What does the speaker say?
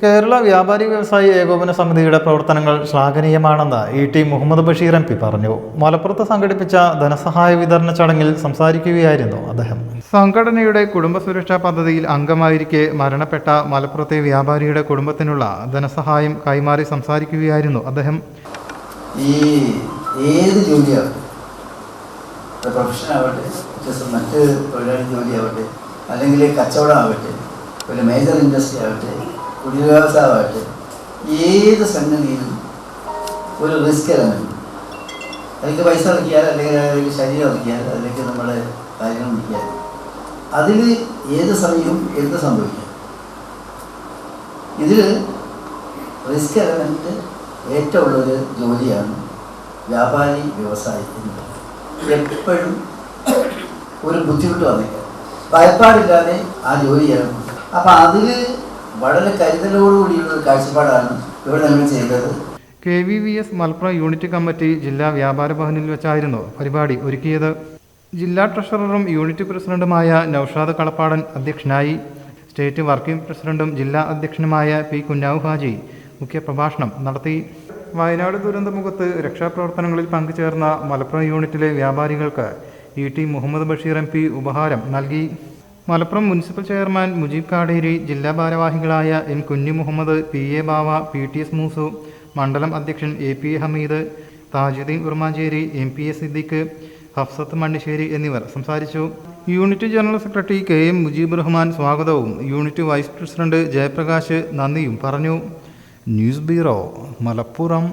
കേരള വ്യാപാരി വ്യവസായി ഏകോപന സമിതിയുടെ പ്രവർത്തനങ്ങൾ ശ്ലാഘനീയമാണെന്ന് E T Muhammad Basheer M P പറഞ്ഞു. മലപ്പുറത്ത് സംഘടിപ്പിച്ച ധനസഹായ വിതരണ ചടങ്ങിൽ സംസാരിക്കുകയായിരുന്നു അദ്ദേഹം. സംഘടനയുടെ കുടുംബ സുരക്ഷാ പദ്ധതിയിൽ അംഗമായിരിക്കെ മരണപ്പെട്ട മലപ്പുറത്തെ വ്യാപാരിയുടെ കുടുംബത്തിനുള്ള ധനസഹായം കൈമാറി സംസാരിക്കുകയായിരുന്നു അദ്ദേഹം. ഈ ഏത് ജോലിയാവട്ടെ just മറ്റ് തൊഴിലാളി ജോലിയാവട്ടെ അല്ലെങ്കിൽ കച്ചവടമാവട്ടെ ഒരു മേജർ ഇൻഡസ്ട്രി ആവട്ടെ കുടിവ്യവസായമാവട്ടെ ഏത് സംഗതിയിലും ഒരു റിസ്ക് എലമെന്റ് അതിലേക്ക് പൈസ ഇറക്കിയാൽ അല്ലെങ്കിൽ അതിലേക്ക് ശരീരം ഇറക്കിയാൽ അതിലേക്ക് നമ്മുടെ കാര്യങ്ങൾ നിൽക്കിയാൽ അതിൽ ഏത് സമയവും എന്ത് സംഭവിക്കാം? ഇതിൽ റിസ്ക് എലമെന്റ് ഏറ്റവും ഉള്ളൊരു ജോലിയാണ് വ്യാപാരി വ്യവസായി എപ്പോഴും ഒരു ബുദ്ധിമുട്ട് വന്നേക്കാം. ഭയപ്പാടില്ലാതെ ആ ജോലി ചെയ്യണം അപ്പം അതിൽ വളരെ കരുതലോടുകൂടിയുള്ള കാഴ്ചപ്പാടാണ് ഇവിടെ നമ്മൾ ചെയ്തത്. K V V S Malappuram unit committee ജില്ലാ വ്യാപാര ഭവനിൽ വെച്ചായിരുന്നു പരിപാടി ഒരുക്കിയത്. ജില്ലാ ട്രഷററും യൂണിറ്റ് പ്രസിഡന്റുമായ നൌഷാദ് കളപ്പാടൻ അധ്യക്ഷനായി. സ്റ്റേറ്റ് വർക്കിംഗ് പ്രസിഡന്റും ജില്ലാ അധ്യക്ഷനുമായ പി കുഞ്ഞാവു ഹാജി മുഖ്യപ്രഭാഷണം നടത്തി. വയനാട് ദുരന്തമുഖത്ത് രക്ഷാപ്രവർത്തനങ്ങളിൽ പങ്കുചേർന്ന മലപ്പുറം യൂണിറ്റിലെ വ്യാപാരികൾക്ക് E T Muhammad Basheer M P ഉപഹാരം നൽകി. മലപ്പുറം മുനിസിപ്പൽ ചെയർമാൻ മുജീബ് കാടേരി ജില്ലാ ഭാരവാഹികളായ N Kunju Muhammad P A Bava P T S Moosu മണ്ഡലം അധ്യക്ഷൻ A P Hameed Thajuddeen Urmancheri M P A Siddique Hafsath Mannisseri എന്നിവർ സംസാരിച്ചു. Unit general secretary K M Mujeeb Rahman സ്വാഗതവും. Unit vice president Jayaprakash നന്ദിയും പറഞ്ഞു. News bureau Malappuram.